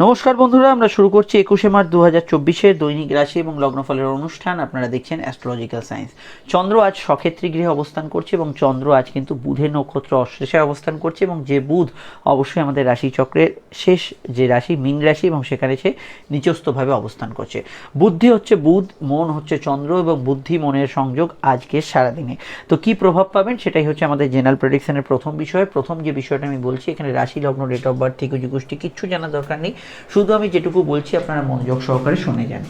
নমস্কার বন্ধুরা, আমরা শুরু করছি একুশে মার্চ দু হাজার চব্বিশের দৈনিক রাশি এবং লগ্নফলের অনুষ্ঠান। আপনারা দেখছেন অ্যাস্ট্রোলজিক্যাল সায়েন্স। চন্দ্র আজ সক্ষেত্রী গৃহে অবস্থান করছে এবং চন্দ্র আজ কিন্তু বুধের নক্ষত্র অশ্লেষে অবস্থান করছে এবং যে বুধ অবশ্যই আমাদের রাশিচক্রের শেষ, যে রাশি মীন রাশি এবং সেখানে সে নিচস্থভাবে অবস্থান করছে। বুদ্ধি হচ্ছে বুধ, মন হচ্ছে চন্দ্র এবং বুদ্ধি মনের সংযোগ আজকে সারাদিনে। তো কি প্রভাব পাবেন সেটাই হচ্ছে আমাদের জেনারেল প্রেডিকশনের প্রথম বিষয়। প্রথম যে বিষয়টা আমি বলছি, এখানে রাশি, লগ্ন ডেট অফ বার্থ থেকে গোষ্ঠী কিচ্ছু জানার দরকার নেই। শুধু আমি যেটুকু বলছি আপনারা মনোযোগ সহকারে শুনে যান।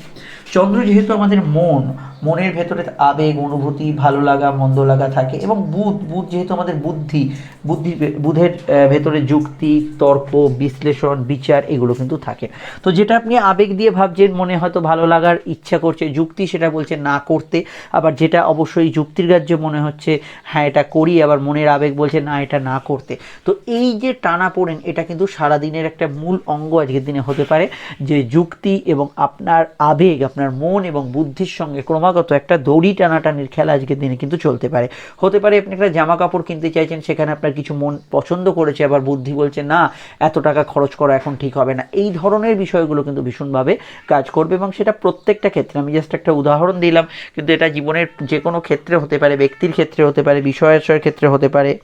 চন্দ্র যেহেতু আমাদের মন, মনের ভেতরে আবেগ, অনুভূতি, ভালো লাগা, মন্দ লাগা থাকে এবং বুধ বুধ যেহেতু আমাদের বুদ্ধি বুদ্ধি, বুধের ভেতরে যুক্তি, তর্ক, বিশ্লেষণ, বিচার এগুলো কিন্তু থাকে। তো যেটা আপনি আবেগ দিয়ে ভাবছেন, মনে হয়তো ভালো লাগার ইচ্ছা করছে, যুক্তি সেটা বলছে না করতে, আবার যেটা অবশ্যই যুক্তির গ্রাহ্য মনে হচ্ছে হ্যাঁ এটা করি, আবার মনের আবেগ বলছে, না, এটা না করতে। তো এই যে টানা পড়েন, এটা কিন্তু সারাদিনের একটা মূল অঙ্গ আজকের দিনে হতে পারে, যে যুক্তি এবং আপনার আবেগ, আপনার মন এবং বুদ্ধির সঙ্গে ক্রমাগত একটা দড়ি টানাটানির খেলা আজকের দিনে কিন্তু চলতে পারে। হতে পারে আপনি একটা জামা কাপড় কিনতে চাইছেন, সেখানে আপনার কিছু মন পছন্দ করেছে, আবার বুদ্ধি বলছে, না, এত টাকা খরচ করা এখন ঠিক হবে না। এই ধরনের বিষয়গুলো কিন্তু ভীষণভাবে কাজ করবে এবং সেটা প্রত্যেকটা ক্ষেত্রে। আমি জাস্ট একটা উদাহরণ দিলাম, কিন্তু এটা জীবনের যে কোনো ক্ষেত্রে হতে পারে, ব্যক্তির ক্ষেত্রে হতে পারে বিষয়াশয়ের ক্ষেত্রে হতে পারে।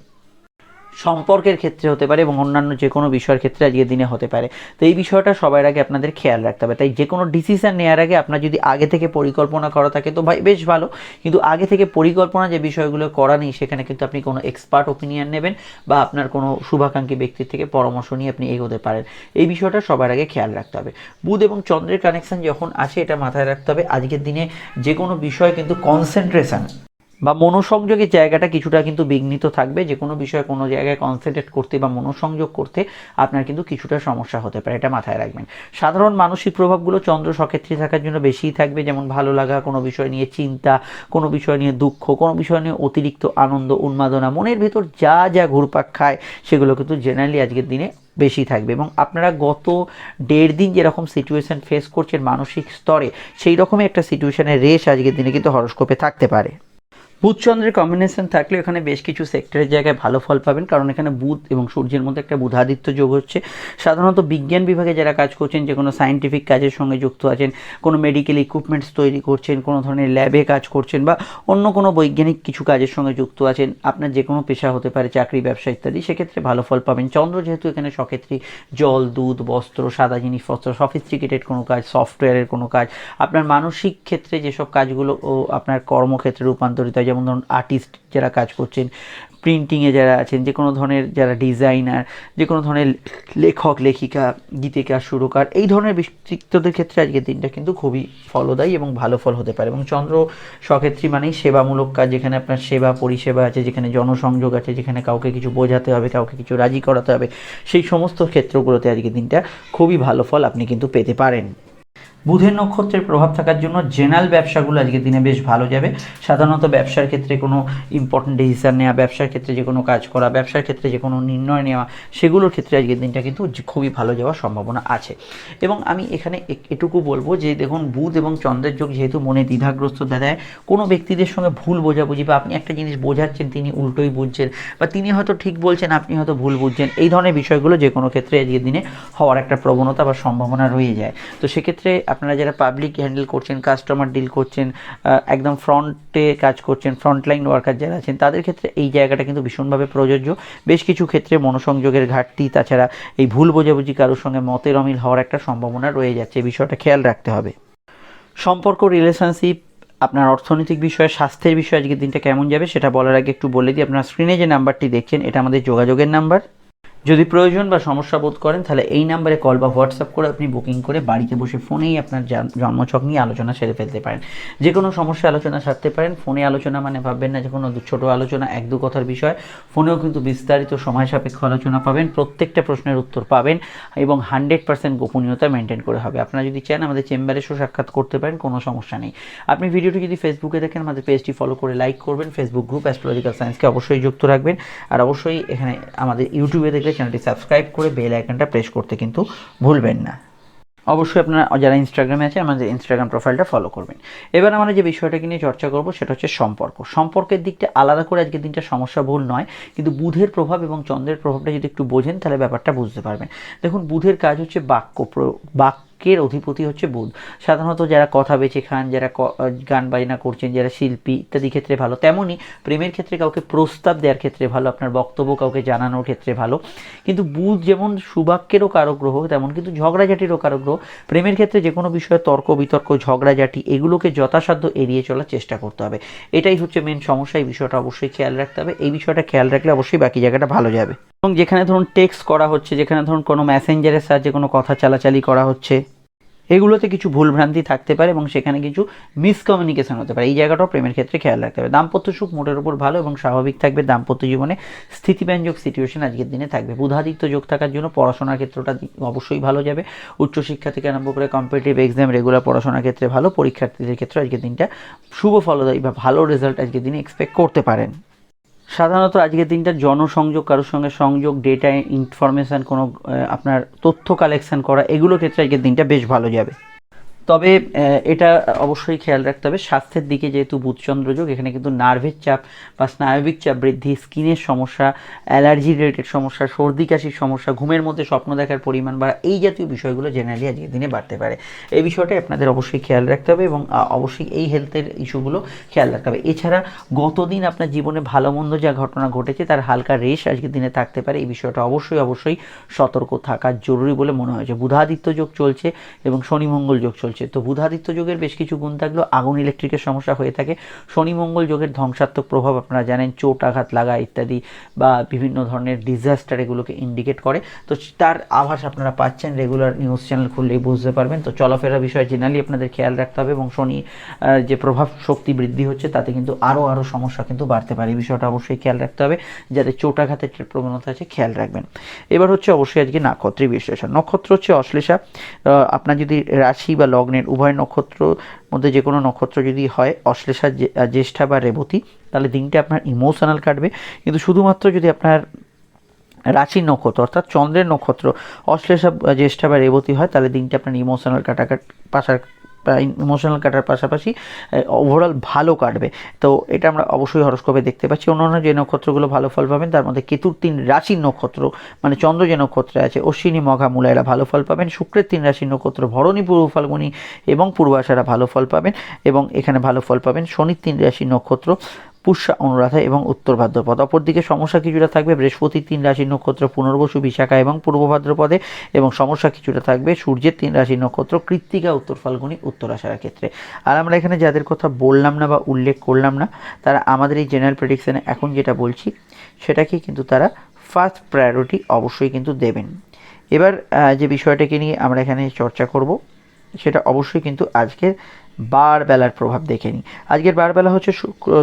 সম্পর্কের ক্ষেত্রে হতে পারে এবং অন্যান্য যে কোনো বিষয়ের ক্ষেত্রে আজকের দিনে হতে পারে। তো এই বিষয়টা সবার আগে আপনাদের খেয়াল রাখতে হবে। তাই যে কোনো ডিসিশন নেওয়ার আগে আপনার যদি আগে থেকে পরিকল্পনা করা থাকে, তো ভাই বেশ ভালো। কিন্তু আগে থেকে পরিকল্পনা যে বিষয়গুলো করা নেই, সেখানে কিন্তু আপনি কোনো এক্সপার্ট ওপিনিয়ন নেবেন বা আপনার কোনো শুভাকাঙ্ক্ষী ব্যক্তির থেকে পরামর্শ নিয়ে আপনি এগোতে পারেন। এই বিষয়টা সবার আগে খেয়াল রাখতে হবে। বুধ এবং চন্দ্রের কানেকশন যখন আছে এটা মাথায় রাখতে হবে। আজকের দিনে যে কোনো বিষয় কিন্তু কনসেন্ট্রেশন বা মনোসংযোগের জায়গাটা কিছুটা কিন্তু বিঘ্নিত থাকবে, যে কোনো বিষয়ে কোনো জায়গায় কনসেন্ট্রেট করতে বা মনোসংযোগ করতে আপনার কিন্তু কিছুটা সমস্যা হতে পারে, এটা মাথায় রাখবেন। সাধারণ মানসিক প্রভাবগুলো চন্দ্র সক্ষেত্রে থাকার জন্য বেশিই থাকবে, যেমন ভালো লাগা, কোনো বিষয় নিয়ে চিন্তা, কোনো বিষয় নিয়ে দুঃখ, কোনো বিষয় নিয়ে অতিরিক্ত আনন্দ, উন্মাদনা, মনের ভেতর যা যা ঘুরপাক খায়, সেগুলো কিন্তু জেনারেলি আজকের দিনে বেশি থাকবে এবং আপনারা গত দেড় দিন যেরকম সিচুয়েশন ফেস করছেন মানসিক স্তরে, সেই রকমই একটা সিচুয়েশনের রেশ আজকের দিনে কিন্তু হরস্কোপে থাকতে পারে। বুধচন্দ্রের কম্বিনেশন থাকলে এখানে বেশ কিছু সেক্টরের জায়গায় ভালো ফল পাবেন। কারণ এখানে বুধ এবং সূর্যের মধ্যে একটা বুধাদিত্য যোগ হচ্ছে। সাধারণত বিজ্ঞান বিভাগে যারা কাজ করছেন, যে কোনো সায়েন্টিফিক কাজের সঙ্গে যুক্ত আছেন, কোনো মেডিকেল ইকুইপমেন্টস তৈরি করছেন, কোনো ধরনের ল্যাবে কাজ করছেন বা অন্য কোনো বৈজ্ঞানিক কিছু কাজের সঙ্গে যুক্ত আছেন, আপনার যে কোনো পেশা হতে পারে, চাকরি, ব্যবসা ইত্যাদি, সেক্ষেত্রে ভালো ফল পাবেন। চন্দ্র যেহেতু এখানে সক্ষেত্রে, জল, দুধ, বস্ত্র, সাদা জিনিসপত্র সফিস্টিকেটেড কোনো কাজ সফটওয়্যারের কোনো কাজ। আপনার মানসিক ক্ষেত্রে যেসব কাজগুলো আপনার কর্মক্ষেত্রে রূপান্তরিত হয় যেমন ধরুন আর্টিস্ট যারা কাজ করছেন প্রিন্টিংয়ে যারা আছেন, যে কোনো ধরনের যারা ডিজাইনার যে কোনো ধরনের লেখক, লেখিকা গীতিকার সুরকার, এই ধরনের ব্যক্তিত্বদের ক্ষেত্রে আজকের দিনটা কিন্তু খুবই ফলদায়ী এবং ভালো ফল হতে পারে। এবং চন্দ্র সক্ষেত্রী মানেই সেবামূলক কাজ, যেখানে আপনার সেবা পরিষেবা আছে, যেখানে জনসংযোগ আছে, যেখানে কাউকে কিছু বোঝাতে হবে, কাউকে কিছু রাজি করাতে হবে, সেই সমস্ত ক্ষেত্রগুলোতে আজকের দিনটা খুবই ভালো ফল আপনি কিন্তু পেতে পারেন। বুধের নক্ষত্রের প্রভাব থাকার জন্য জেনারেল ব্যবসাগুলো আজকের দিনে বেশ ভালো যাবে। সাধারণত ব্যবসার ক্ষেত্রে কোনো ইম্পর্টেন্ট ডিসিশন নেওয়া, ব্যবসার ক্ষেত্রে যে কোনো কাজ করা, ব্যবসার ক্ষেত্রে যে কোনো নির্ণয় নেওয়া, সেগুলোর ক্ষেত্রে আজকের দিনটা কিন্তু খুবই ভালো যাওয়ার সম্ভাবনা আছে। এবং আমি এখানে এটুকু বলব যে দেখুন, বুধ এবং চন্দ্রের যোগ যেহেতু মনে দ্বিধাগ্রস্ত দেয়, কোনো ব্যক্তিদের সঙ্গে ভুল বোঝাবুঝি বা আপনি একটা জিনিস বোঝাচ্ছেন, তিনি উল্টোই বুঝছেন বা তিনি হয়তো ঠিক বলছেন, আপনি হয়তো ভুল বুঝছেন, এই ধরনের বিষয়গুলো যে কোনো ক্ষেত্রে আজকের দিনে হওয়ার একটা প্রবণতা বা সম্ভাবনা রয়ে যায়। তো সেক্ষেত্রে আপনারা যারা পাবলিক হ্যান্ডেল করছেন কাস্টমার ডিল করছেন একদম ফ্রন্টে কাজ করছেন ফ্রন্টলাইন ওয়ার্কার যারা আছেন, তাদের ক্ষেত্রে এই জায়গাটা কিন্তু ভীষণভাবে প্রযোজ্য। বেশ কিছু ক্ষেত্রে মনোসংযোগের ঘাটতি, তাছাড়া এই ভুল বোঝাবুঝি কারোর সঙ্গে মতের অমিল হওয়ার একটা সম্ভাবনা রয়ে যাচ্ছে। বিষয়টা খেয়াল রাখতে হবে। সম্পর্ক রিলেশনশিপ আপনার অর্থনৈতিক বিষয়ে, স্বাস্থ্যের বিষয়ে আজকের দিনটা কেমন যাবে সেটা বলার আগে একটু বলে দিই। আপনার স্ক্রিনে যে নাম্বারটি দেখছেন, এটা আমাদের যোগাযোগের নাম্বার যদি প্রয়োজন বা সমস্যা বোধ করেন, তাহলে এই নাম্বারে কল বা হোয়াটসঅ্যাপ করে আপনি বুকিং করে বাড়িতে বসে ফোনেই আপনার জন- জন্মছক নিয়ে আলোচনা সেরে ফেলতে পারেন। যে কোনো সমস্যা আলোচনা সারতে পারেন। ফোনে আলোচনা মানে ভাববেন না যে কোনো ছোট আলোচনা, এক দু কথার বিষয়। ফোনেও কিন্তু বিস্তারিত সময় সাপেক্ষ আলোচনা পাবেন। প্রত্যেকটা প্রশ্নের উত্তর পাবেন এবং হান্ড্রেড পার্সেন্ট গোপনীয়তা মেনটেন করে হবে। আপনারা যদি চান আমাদের চেম্বারে এসেও সাক্ষাৎ করতে পারেন, কোনো সমস্যা নেই। আপনি ভিডিওটি যদি ফেসবুকে দেখেন, আমাদের পেজটি ফলো করে লাইক করবেন। ফেসবুক গ্রুপ অ্যাস্ট্রোলজিক্যাল সায়েন্সকে অবশ্যই যুক্ত রাখবেন। আর অবশ্যই এখানে আমাদের ইউটিউবে দেখলে চ্যানেলটি সাবস্ক্রাইব করে বেল আইকনটা প্রেস করতে কিন্তু ভুলবেন না। অবশ্যই আপনারা যারা ইনস্টাগ্রামে আছে আমাদের ইনস্টাগ্রাম প্রোফাইলটা ফলো করবেন। এবার আমরা যে বিষয়টাকে নিয়ে চর্চা করব, সেটা হচ্ছে সম্পর্ক। সম্পর্কের দিকটা আলাদা করে আজকের দিনটা সমস্যা ভুল নয়, কিন্তু বুধের প্রভাব এবং চন্দ্রের প্রভাবটা যদি একটু বোঝেন, তাহলে ব্যাপারটা বুঝতে পারবেন। দেখুন, বুধের কাজ হচ্ছে বাক্য, প্র- বাক্যের অধিপতি হচ্ছে বুধ। সাধারণত যারা কথা বেছে খান, যারা গান বাজনা করছেন, যারা শিল্পী ইত্যাদি ক্ষেত্রে ভালো তেমনই প্রেমের ক্ষেত্রে কাউকে প্রস্তাব দেওয়ার ক্ষেত্রে ভালো, আপনার বক্তব্য কাউকে জানানোর ক্ষেত্রে ভালো। কিন্তু বুধ যেমন সুবাক্যেরও কারক গ্রহ তেমন কিন্তু ঝগড়াঝাটিরও কারক গ্রহ প্রেমের ক্ষেত্রে যে কোনো বিষয়ে তর্ক, বিতর্ক, ঝগড়াঝাটি, এগুলোকে যথাসাধ্য এড়িয়ে চলার চেষ্টা করতে হবে। এটাই হচ্ছে মেন সমস্যা, এই বিষয়টা অবশ্যই খেয়াল রাখতে হবে। এই বিষয়টা খেয়াল রাখলে অবশ্যই বাকি জায়গাটা ভালো যাবে। এবং যেখানে ধরুন টেক্সট করা হচ্ছে, যেখানে ধরুন কোনো মেসেঞ্জারের সাহায্যে কোনো কথা চালাচালি করা হচ্ছে এগুলোতে কিছু ভুলভ্রান্তি থাকতে পারে এবং সেখানে কিছু মিসকমিউনিকেশন হতে পারে। এই জায়গাটাও প্রেমের ক্ষেত্রে খেয়াল রাখতে হবে। দাম্পত্য সুখ মোটের উপর ভালো এবং স্বাভাবিক থাকবে। দাম্পত্য জীবনে স্থিতিব্যঞ্জক সিচুয়েশন আজকের দিনে থাকবে। বুধাদিত্য যোগ থাকার জন্য পড়াশোনার ক্ষেত্রটা অবশ্যই ভালো যাবে। উচ্চশিক্ষা থেকে আরম্ভ করে কম্পিটিটিভ এক্সাম রেগুলার পড়াশোনার ক্ষেত্রে ভালো। পরীক্ষার্থীদের ক্ষেত্রে আজকের দিনটা শুভ ফলদায়ী বা ভালো রেজাল্ট আজকের দিনে এক্সপেক্ট করতে পারেন। সাধারণত আজকের দিনটা জনসংযোগ, কারোর সঙ্গে সংযোগ ডেটা ইনফরমেশান কোনো আপনার তথ্য কালেকশান করা এগুলো ক্ষেত্রে আজকের দিনটা বেশ ভালো যাবে। তবে এটা অবশ্যই খেয়াল রাখতে হবে। স্বাস্থ্যের দিকে যেহেতু বুধচন্দ্র যোগ, এখানে কিন্তু নার্ভের চাপ বা স্নায়বিক চাপ বৃদ্ধি, স্কিনের সমস্যা, অ্যালার্জি রিলেটেড সমস্যা, সর্দি কাশির সমস্যা, ঘুমের মধ্যে স্বপ্ন দেখার পরিমাণ বা এই জাতীয় বিষয়গুলো জেনারেলি আজকের দিনে বাড়তে পারে। এই বিষয়টাই আপনাদের অবশ্যই খেয়াল রাখতে হবে এবং অবশ্যই এই হেলথের ইস্যুগুলো খেয়াল রাখতে হবে। এছাড়া গতদিন আপনার জীবনে ভালো মন্দ যা ঘটনা ঘটেছে, তার হালকা রেশ আজকের দিনে থাকতে পারে। এই বিষয়টা অবশ্যই অবশ্যই সতর্ক থাকা জরুরি বলে মনে হয়েছে বুধাদিত্য যোগ চলছে এবং শনি মঙ্গল যোগ চলছে। তো বুধাদিত্য যোগের বেশ কিছু গুণ থাকলেও আগুন ইলেকট্রিকের সমস্যা হয়ে থাকে। শনি মঙ্গল যোগের ধ্বংসাত্মক প্রভাব আপনারা জানেন, চোট আঘাত লাগা ইত্যাদি বা বিভিন্ন ধরনের ডিজাস্টার এগুলোকে ইন্ডিকেট করে। তো তার আভাস আপনারা পাচ্ছেন রেগুলার নিউজ চ্যানেল খুললেই বুঝতে পারবেন। তো চলাফেরা বিষয়ে জেনারেলি আপনাদের খেয়াল রাখতে হবে এবং শনি যে প্রভাব শক্তি বৃদ্ধি হচ্ছে তাতে কিন্তু আরও আরও সমস্যা কিন্তু বাড়তে পারে। এই বিষয়টা অবশ্যই খেয়াল রাখতে হবে। যাতে চোট আঘাতের যে প্রবণতা আছে খেয়াল রাখবেন। এবার হচ্ছে অবশ্যই আজকে নক্ষত্রের বিশ্লেষণ। নক্ষত্র হচ্ছে অশ্লেষা। আপনার যদি রাশি বা লগ্নের উভয় নক্ষত্র মধ্যে যে কোনো নক্ষত্র যদি হয়, অশ্লেষা জ্যেষ্ঠা বা রেবতী, তাহলে দিনটা আপনার ইমোশনাল কাটবে। কিন্তু শুধুমাত্র যদি আপনার রাশির নক্ষত্র, অর্থাৎ চন্দ্রের নক্ষত্র, অশ্লেষা জ্যেষ্ঠা বা রেবতী হয়, তাহলে দিনটি আপনার ইমোশনাল কাটাকাট, পাশার ইমোশনাল কাটার পাশাপাশি ওভারঅল ভালো কাটবে। তো এটা আমরা অবশ্যই হরস্কোপে দেখতে পাচ্ছি। অন্যান্য যে নক্ষত্রগুলো ভালো ফল পাবেন, তার মধ্যে কেতুর তিন রাশির নক্ষত্র মানে চন্দ্র যে নক্ষত্রে আছে, অশ্বিনী, মঘা মূলায়রা ভালো ফল পাবেন। শুক্রের তিন রাশির নক্ষত্র, ভরণী, পূর্ব ফাল্গুনি এবং পূর্বাশারা ভালো ফল পাবেন এবং এখানে ভালো ফল পাবেন শনির তিন রাশির নক্ষত্র। পুষ্যা অনুরাধা এবং উত্তর ভাদ্রপদ। অপরদিকে সমস্যা কিছুটা থাকবে বৃহস্পতির তিন রাশির নক্ষত্র, পুনর্বসু, বিশাখা এবং পূর্ব ভাদ্রপদে এবং সমস্যা কিছুটা থাকবে সূর্যের, তিন রাশির নক্ষত্র, কৃত্তিকা, উত্তর ফাল্গুনি, উত্তর আষাঢ়া ক্ষেত্রে। আর আমরা এখানে যাদের কথা বললাম না বা উল্লেখ করলাম না, তারা আমাদের এই জেনারেল প্রেডিকশানে এখন যেটা বলছি, সেটাকে কিন্তু তারা ফার্স্ট প্রায়োরিটি অবশ্যই কিন্তু দেবেন। এবার যে বিষয়টাকে নিয়ে আমরা এখানে চর্চা করব, সেটা অবশ্যই কিন্তু আজকের বার বেলার প্রভাব দেখে নিই আজকের বারবেলা হচ্ছে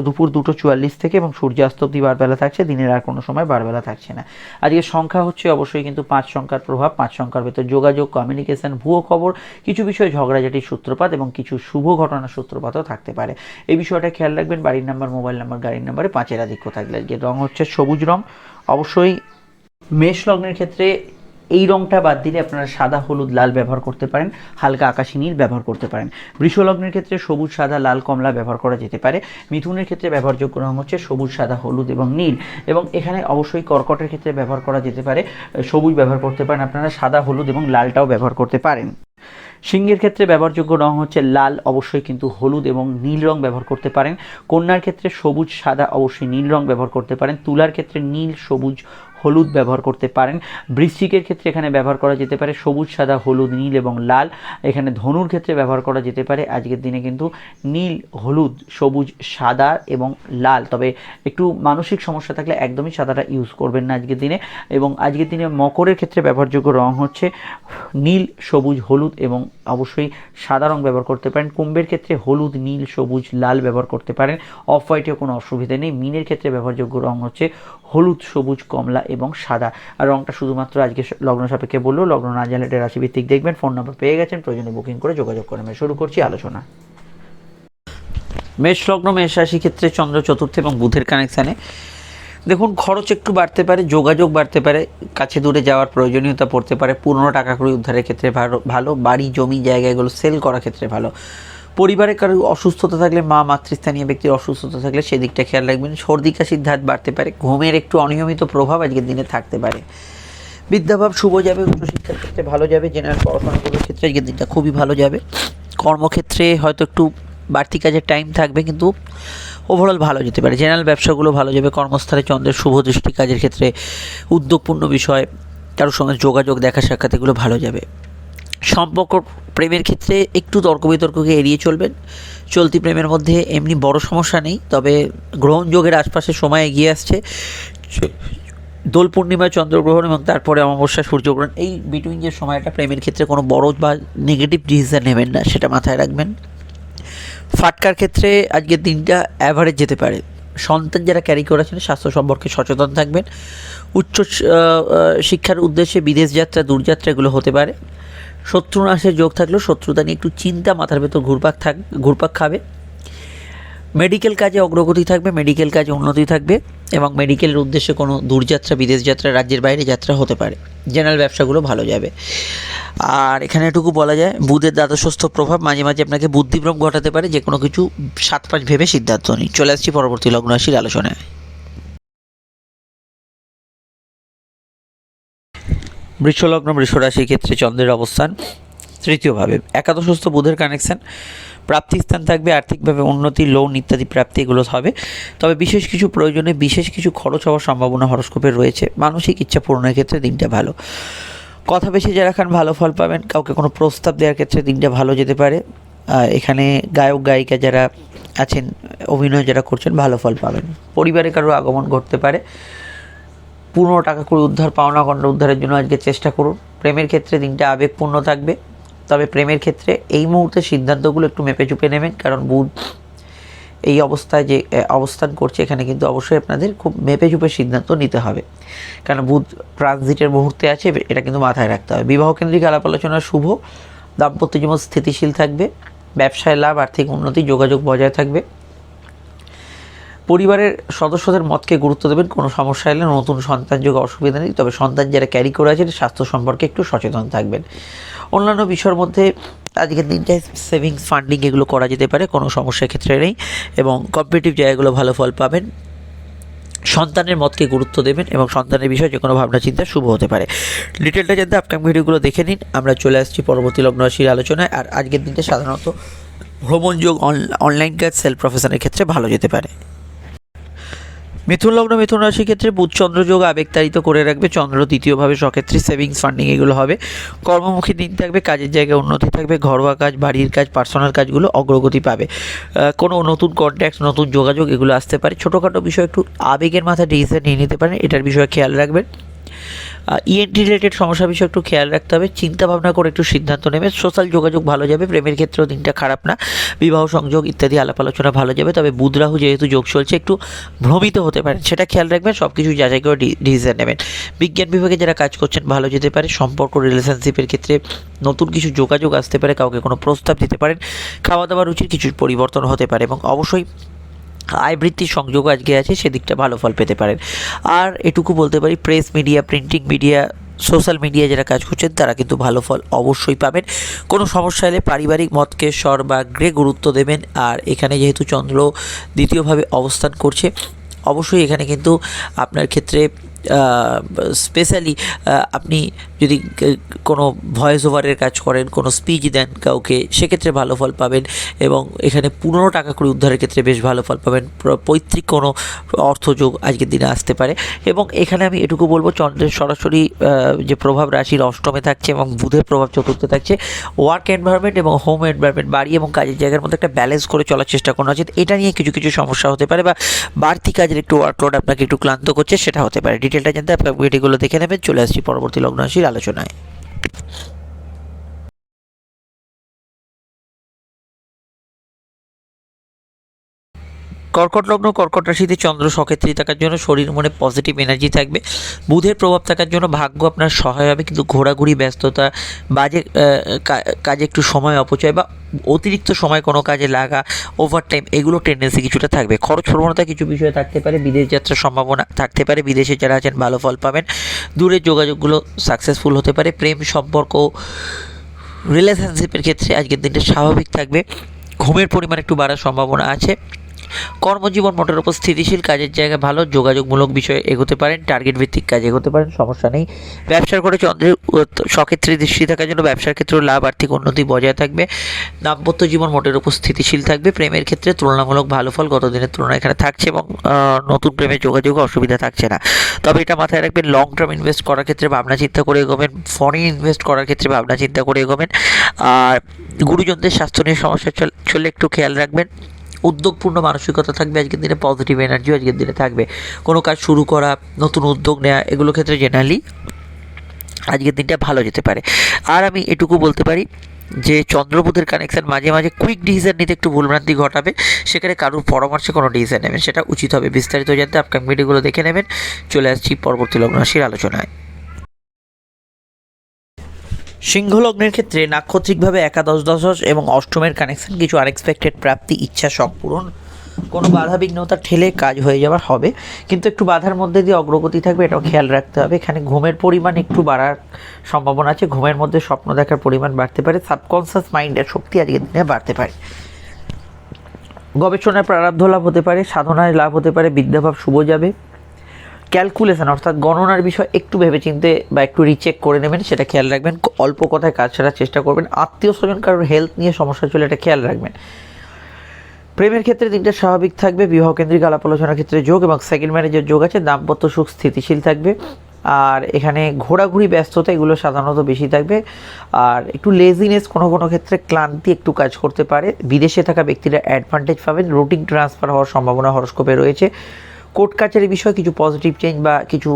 দুপুর দুটো চুয়াল্লিশ থেকে এবং সূর্যাস্ত অব্দি বারবেলা থাকছে, দিনের আর কোনো সময় বারবেলা থাকছে না। আজকের সংখ্যা হচ্ছে অবশ্যই কিন্তু পাঁচ সংখ্যার প্রভাব, পাঁচ সংখ্যার ভেতর যোগাযোগ কমিউনিকেশন ভুয়ো খবর, কিছু বিষয়ে ঝগড়াঝাটির সূত্রপাত এবং কিছু শুভ ঘটনার সূত্রপাতও থাকতে পারে। এই বিষয়টা খেয়াল রাখবেন, বাড়ির নাম্বার, মোবাইল নাম্বার, গাড়ির নাম্বারে পাঁচের আধিক্য থাকলে আজকের রং হচ্ছে সবুজ রং। অবশ্যই মেষ লগ্নের ক্ষেত্রে এই রংটা বাদ দিলে আপনারা সাদা, হলুদ, লাল ব্যবহার করতে পারেন, হালকা আকাশি নীল ব্যবহার করতে পারেন। বৃষ লগ্নের ক্ষেত্রে সবুজ, সাদা, লাল, কমলা ব্যবহার করা যেতে পারে। মিথুনের ক্ষেত্রে ব্যবহারযোগ্য রং হচ্ছে সবুজ, সাদা, হলুদ এবং নীল এবং এখানে অবশ্যই কর্কটের ক্ষেত্রে ব্যবহার করা যেতে পারে। সবুজ ব্যবহার করতে পারেন আপনারা, সাদা, হলুদ এবং লালটাও ব্যবহার করতে পারেন। সিংহের ক্ষেত্রে ব্যবহারযোগ্য রং হচ্ছে লাল, অবশ্যই কিন্তু হলুদ এবং নীল রং ব্যবহার করতে পারেন। কন্যার ক্ষেত্রে সবুজ, সাদা, অবশ্যই নীল রং ব্যবহার করতে পারেন। তুলার ক্ষেত্রে নীল, সবুজ হলুদ ব্যবহার করতে পারেন। বৃশ্চিকের ক্ষেত্রে এখানে ব্যবহার করা যেতে পারে সবুজ, সাদা, হলুদ, নীল এবং লাল। এখানে ধনুর ক্ষেত্রে ব্যবহার করা যেতে পারে। আজকের দিনে কিন্তু নীল, হলুদ, সবুজ, সাদা এবং লাল। তবে একটু মানসিক সমস্যা থাকলে একদমই সাদাটা ইউজ করবেন না আজকের দিনে। এবং আজকের দিনে মকরের ক্ষেত্রে ব্যবহারযোগ্য রং হচ্ছে নীল, সবুজ, হলুদ এবং অবশ্যই সাদা রং ব্যবহার করতে পারেন। কুম্ভের ক্ষেত্রে হলুদ, নীল, সবুজ, লাল ব্যবহার করতে পারেন। অফ হোয়াইটেও কোনো অসুবিধা নেই। মিনের ক্ষেত্রে ব্যবহারযোগ্য রং হচ্ছে হলুদ, সবুজ, কমলা এবং সাদা। আর রংটা শুধুমাত্র আজকে লগ্ন সাপেক্ষে বললেও লগ্ন না জানলে এটা রাশিভিত্তিক দেখবেন ফোন নম্বর পেয়ে গেছেন, প্রয়োজনে বুকিং করে যোগাযোগ করে। শুরু করছি আলোচনা। মেষ লগ্ন, মেষ রাশি ক্ষেত্রে চন্দ্র চতুর্থ এবং বুধের কানেকশানে দেখুন, খরচ একটু বাড়তে পারে, যোগাযোগ বাড়তে পারে, কাছে দূরে যাওয়ার প্রয়োজনীয়তা পড়তে পারে, পুরনো টাকা কড়ি উদ্ধারের ক্ষেত্রে ভালো ভালো, বাড়ি, জমি জায়গা এগুলো সেল করার ক্ষেত্রে ভালো। পরিবারে কারও অসুস্থতা থাকলে, মা মাতৃস্থানীয় ব্যক্তির অসুস্থতা থাকলে সেদিকটা খেয়াল রাখবেন। সর্দি কাশির ধাত বাড়তে পারে। ঘুমের একটু অনিয়মিত প্রভাব আজকের দিনে থাকতে পারে। বিদ্যাভাব শুভ যাবে, উচ্চশিক্ষার ক্ষেত্রে ভালো যাবে জেনারেল পড়াশোনাগুলোর ক্ষেত্রে আজকের দিনটা খুবই ভালো যাবে। কর্মক্ষেত্রে হয়তো একটু বাড়তি কাজের টাইম থাকবে, কিন্তু ওভারঅল ভালো যেতে পারে। জেনারেল ব্যবসাগুলো ভালো যাবে কর্মস্থলে চন্দ্রের শুভ দৃষ্টি, কাজের ক্ষেত্রে উদ্যোগপূর্ণ বিষয়, কারোর সঙ্গে যোগাযোগ দেখা সাক্ষাৎ এগুলো ভালো যাবে। সম্পর্ক প্রেমের ক্ষেত্রে একটু তর্ক বিতর্ককে এড়িয়ে চলবেন। চলতি প্রেমের মধ্যে এমনি বড় সমস্যা নেই, তবে গ্রহণযোগের আশপাশে সময় এগিয়ে আসছে। দোল পূর্ণিমা, চন্দ্রগ্রহণ এবং তারপরে অমাবস্যা, সূর্যগ্রহণ, এই বিটুইন যে সময়টা প্রেমের ক্ষেত্রে কোনো বড় বা নেগেটিভ ডিসিশন নেবেন না, সেটা মাথায় রাখবেন। ফাটকার ক্ষেত্রে আজকের দিনটা অ্যাভারেজ যেতে পারে। সন্তান যারা ক্যারি করেছেন স্বাস্থ্য সম্পর্কে সচেতন থাকবেন। উচ্চ শিক্ষার উদ্দেশ্যে বিদেশ যাত্রা দূরযাত্রা এগুলো হতে পারে। শত্রু নাশের যোগ থাকলেও শত্রুতা নিয়ে একটু চিন্তা মাথার ভেতর ঘুরপাক থাক, ঘুরপাক খাবে। মেডিকেল কাজে অগ্রগতি থাকবে মেডিকেল কাজে উন্নতি থাকবে এবং মেডিকেলের উদ্দেশ্যে কোনো দূরযাত্রা, বিদেশ যাত্রা, রাজ্যের বাইরে যাত্রা হতে পারে। জেনারেল ব্যবসাগুলো ভালো যাবে। আর এখানে এটুকু বলা যায়, বুধের দ্বাদশস্থ প্রভাব মাঝে মাঝে আপনাকে বুদ্ধিভ্রম ঘটাতে পারে যে কোনো কিছু সাত পাঁচ ভেবে সিদ্ধান্ত নিন। চলে আসছি পরবর্তী লগ্ন রাশির আলোচনায়। বৃষলগ্ন বৃষরাশির ক্ষেত্রে চন্দ্রের অবস্থান তৃতীয়ভাবে। একাদশস্থ বুধের কানেকশান প্রাপ্তি স্থান থাকবে, আর্থিকভাবে উন্নতি লোন ইত্যাদি প্রাপ্তি এগুলো হবে। তবে বিশেষ কিছু প্রয়োজনে বিশেষ কিছু খরচ হওয়ার সম্ভাবনা হরস্কোপে রয়েছে। মানসিক ইচ্ছা পূরণের ক্ষেত্রে দিনটা ভালো। কথা বেশি যারা খান ভালো ফল পাবেন, কাউকে কোনো প্রস্তাব দেওয়ার ক্ষেত্রে দিনটা ভালো যেতে পারে। এখানে গায়ক, গায়িকা যারা আছেন, অভিনয় যারা করছেন, ভালো ফল পাবেন। পরিবারে কারও আগমন ঘটতে পারে। পুরনো টাকা করে উদ্ধার পাওনা গণ্ড উদ্ধারের জন্য আজকে চেষ্টা করুন। প্রেমের ক্ষেত্রে দিনটা আবেগপূর্ণ থাকবে। তবে প্রেমের ক্ষেত্রে এই মুহূর্তে সিদ্ধান্তগুলো একটু মেপে চুপে নেবেন, কারণ বুধ এই অবস্থায় যে অবস্থান করছে, এখানে কিন্তু অবশ্যই আপনাদের খুব মেপে চুপে সিদ্ধান্ত নিতে হবে। কারণ বুধ ট্রানজিটের মুহূর্তে আছে, এটা কিন্তু মাথায় রাখতে হবে। বিবাহ কেন্দ্রিক আলাপ আলোচনা শুভ, দাম্পত্য জীবন স্থিতিশীল থাকবে, ব্যবসায় লাভ, আর্থিক উন্নতি, যোগাযোগ বজায় থাকবে। পরিবারের সদস্যদের মতকে গুরুত্ব দেবেন, কোনো সমস্যা এলে নতুন সন্তান যোগ অসুবিধা নেই। তবে সন্তান যারা ক্যারি করে আছেন স্বাস্থ্য সম্পর্কে একটু সচেতন থাকবেন। অন্যান্য বিষয়ের মধ্যে আজকের দিনটায় সেভিংস ফান্ডিং এগুলো করা যেতে পারে, কোনো সমস্যার ক্ষেত্রে নেই এবং কম্পিটিটিভ জায়গাগুলো ভালো ফল পাবেন। সন্তানের মতকে গুরুত্ব দেবেন এবং সন্তানের বিষয়ে যে কোনো ভাবনা চিন্তা শুভ হতে পারে। ডিটেলটা জানতে আপকাম ভিডিওগুলো দেখে নিন। আমরা চলে আসছি পরবর্তী লগ্ন রাশির আলোচনায়। আর আজকের দিনটা সাধারণত ভ্রমণযোগ অনলাইন কাজ সেলফ প্রফেশনের ক্ষেত্রে ভালো যেতে পারে। মিথুন লগ্ন, মিথুন রাশির ক্ষেত্রে বুধ চন্দ্র যোগ আবেগতাড়িত করে রাখবে। চন্দ্র দ্বিতীয়ভাবে সক্ষেত্রে সেভিংস ফান্ডিং এগুলো হবে। কর্মমুখী দিন থাকবে, কাজের জায়গায় উন্নতি থাকবে, ঘরোয়া কাজ, বাড়ির কাজ পার্সোনাল কাজগুলো অগ্রগতি পাবে। কোনো নতুন কন্ট্যাক্ট নতুন যোগাযোগ এগুলো আসতে পারে। ছোটোখাটো বিষয় একটু আবেগের মাথায় ডিসিশন নিয়ে নিতে পারেন, এটার বিষয়ে খেয়াল রাখবেন। ইএনটি রিলেটেড সমস্যা বিষয়ে একটু খেয়াল রাখতে হবে। চিন্তা ভাবনা করে একটু সিদ্ধান্ত নেবে। সোশ্যাল যোগাযোগ ভালো যাবে, প্রেমের ক্ষেত্রেও দিনটা খারাপ না। বিবাহ, সংযোগ ইত্যাদি, আলাপ আলোচনা ভালো যাবে। তবে বুধ রাহু যেহেতু যোগ চলছে, একটু ভ্রমিত হতে পারেন। সেটা খেয়াল রাখবেন সব কিছু যাচাই করে ডিসিশন নেবেন। বিজ্ঞান বিভাগে যারা কাজ করছেন, ভালো যেতে পারে। সম্পর্ক রিলেশনশিপের ক্ষেত্রে নতুন কিছু যোগাযোগ আসতে পারে, কাউকে কোনো প্রস্তাব দিতে পারেন। খাওয়া দাওয়া রুচির কিছু পরিবর্তন হতে পারে এবং অবশ্যই আয় বৃদ্ধির সংযোগ আজকে আছে, সেদিকটা ভালো ফল পেতে পারেন। আর এটুকু বলতে পারি press media printing media social media যারা কাজ করছেন, তারা কিন্তু ভালো ফল অবশ্যই পাবেন। কোনো সমস্যা এলে পারিবারিক মতকে সর্বাগ্রে গুরুত্ব দেবেন, আর এখানে যেহেতু চন্দ্র দ্বিতীয়ভাবে অবস্থান করছে, অবশ্যই এখানে কিন্তু আপনার ক্ষেত্রে স্পেশালি আপনি যদি কোনো ভয়েস ওভারের কাজ করেন, কোনো স্পিচ দেন কাউকে, সেক্ষেত্রে ভালো ফল পাবেন এবং এখানে পুরনো টাকা করে উদ্ধারের ক্ষেত্রে বেশ ভালো ফল পাবেন। পৈতৃক কোনো অর্থযোগ আজকের দিনে আসতে পারে। এবং এখানে আমি এটুকু বলব, চন্দ্রের সরাসরি যে প্রভাব রাশির অষ্টমে থাকছে এবং বুধের প্রভাব চতুর্থে থাকছে ওয়ার্ক এনভায়রনমেন্ট এবং হোম এনভায়রনমেন্ট বাড়ি এবং কাজের জায়গার মধ্যে একটা ব্যালেন্স করে চলার চেষ্টা করা উচিত এটা নিয়ে কিছু কিছু সমস্যা হতে পারে বা বাড়তি কাজের একটু ওয়ার্কলোড আপনাকে একটু ক্লান্ত করছে, সেটা হতে পারে। ডিটেলটা জানতে আপনার ভিডিওগুলো দেখে নেবেন। চলে আসছি পরবর্তী লগ্ন রাশির আলোচনায়। কর্কট লগ্ন কর্কট রাশিতে চন্দ্র সক্ষেত্রী থাকার জন্য শরীর মনে পজিটিভ এনার্জি থাকবে। বুধের প্রভাব থাকার জন্য ভাগ্য আপনার সহায় হবে, কিন্তু ঘোরাঘুরি, ব্যস্ততা, বাজে কাজে একটু সময় অপচয় বা অতিরিক্ত সময় কোনো কাজে লাগা ওভার টাইম এগুলো টেন্ডেন্সি কিছুটা থাকবে। খরচ প্রবণতা কিছু বিষয়ে থাকতে পারে, বিদেশ যাত্রার সম্ভাবনা থাকতে পারে, বিদেশে যারা আছেন ভালো ফল পাবেন। দূরের যোগাযোগগুলো সাকসেসফুল হতে পারে, প্রেম সম্পর্ক রিলেশনশিপের ক্ষেত্রে আজকের দিনটা স্বাভাবিক থাকবে। ঘুমের পরিমাণ একটু বাড়ার সম্ভাবনা আছে। কর্মজীবন মোটের উপর স্থিতিশীল কাজের জায়গা ভালো যোগাযোগমূলক বিষয়ে এগোতে পারেন টার্গেট ভিত্তিক কাজে এগোতে পারেন, সমস্যা নেই। ব্যবসার করে চন্দ্রের সক্ষেত্রে দৃষ্টি থাকার জন্য ব্যবসার ক্ষেত্রেও লাভ, আর্থিক উন্নতি বজায় থাকবে। দাম্পত্য জীবন মোটের উপর স্থিতিশীল থাকবে। প্রেমের ক্ষেত্রে তুলনামূলক ভালো ফল গত দিনের তুলনায় এখানে থাকছে এবং নতুন প্রেমের যোগাযোগে অসুবিধা থাকছে না। তবে এটা মাথায় রাখবেন লং টার্ম ইনভেস্ট করার ক্ষেত্রে ভাবনা চিন্তা করে এগোবেন ফরেন ইনভেস্ট করার ক্ষেত্রে ভাবনা চিন্তা করে এগোবেন। আর গুরুজনদের স্বাস্থ্য নিয়ে সমস্যা চল- একটু খেয়াল রাখবেন। উদ্যোগপূর্ণ মানসিকতা থাকবে, আজকের দিনে পজিটিভ এনার্জি আজকের দিনে থাকবে। কোনো কাজ শুরু করা, নতুন উদ্যোগ নেওয়া এগুলো ক্ষেত্রে জেনারেলি আজকের দিনটা ভালো যেতে পারে। আর আমি এটুকু বলতে পারি যে, চন্দ্রবুধের কানেকশান মাঝে মাঝে কুইক ডিসিশন নিতে একটু ভুলভ্রান্তি ঘটাবে। সেখানে কারোর পরামর্শে কোনো ডিসিশন নেবেন, সেটা উচিত হবে। বিস্তারিত জানতে আপকামিং ভিডিওগুলো দেখে নেবেন। চলে আসছি পরবর্তী লগ্ন আলোচনায়। সিংহ লগ্নের ক্ষেত্রে নাক্ষত্রিকভাবে একাদশ দশশ এবং অষ্টমের কানেকশন কিছু আনএক্সপেক্টেড প্রাপ্তি, ইচ্ছা, শখ পূরণ। কোনো বাধা বিঘ্নতা ঠেলে কাজ হয়ে যাওয়ার হবে। কিন্তু একটু বাধার মধ্যে দিয়ে অগ্রগতি থাকবে, এটাও খেয়াল রাখতে হবে। এখানে ঘুমের পরিমাণ একটু বাড়ার সম্ভাবনা আছে। ঘুমের মধ্যে স্বপ্ন দেখার পরিমাণ বাড়তে পারে। সাবকনসিয়াস মাইন্ডের শক্তি আজকের দিনে বাড়তে পারে। গবেষণায় প্রারব্ধ লাভ হতে পারে, সাধনায় লাভ হতে পারে, বিদ্যাভাব শুভ যাবে। ক্যালকুলেশন অর্থাৎ গণনার বিষয় একটু ভেবেচিন্তে বা একটু রিচেক করে নেবেন, সেটা খেয়াল রাখবেন। অল্প কথায় কাজ সারার চেষ্টা করবেন। আত্মীয় স্বজন কারোর হেলথ নিয়ে সমস্যা চলে, এটা খেয়াল রাখবেন। প্রেমের ক্ষেত্রে দিনটা স্বাভাবিক থাকবে, বিবাহ কেন্দ্রিক আলাপ আলোচনার ক্ষেত্রে যোগ এবং সেকেন্ড ম্যারেজের যোগ আছে, দাম্পত্য সুখ স্থিতিশীল থাকবে। আর এখানে ঘোরাঘুরি, ব্যস্ততা, এগুলো সাধারণত বেশি থাকবে। আর একটু লেজিনেস কোনো কোনো ক্ষেত্রে ক্লান্তি একটু কাজ করতে পারে। বিদেশে থাকা ব্যক্তিরা অ্যাডভান্টেজ পাবেন। রুটিন ট্রান্সফার হওয়ার সম্ভাবনা হরস্কোপে রয়েছে। কোর্ট কাচারি বিষয়ে কিছু পজিটিভ চেঞ্জ বা কিছু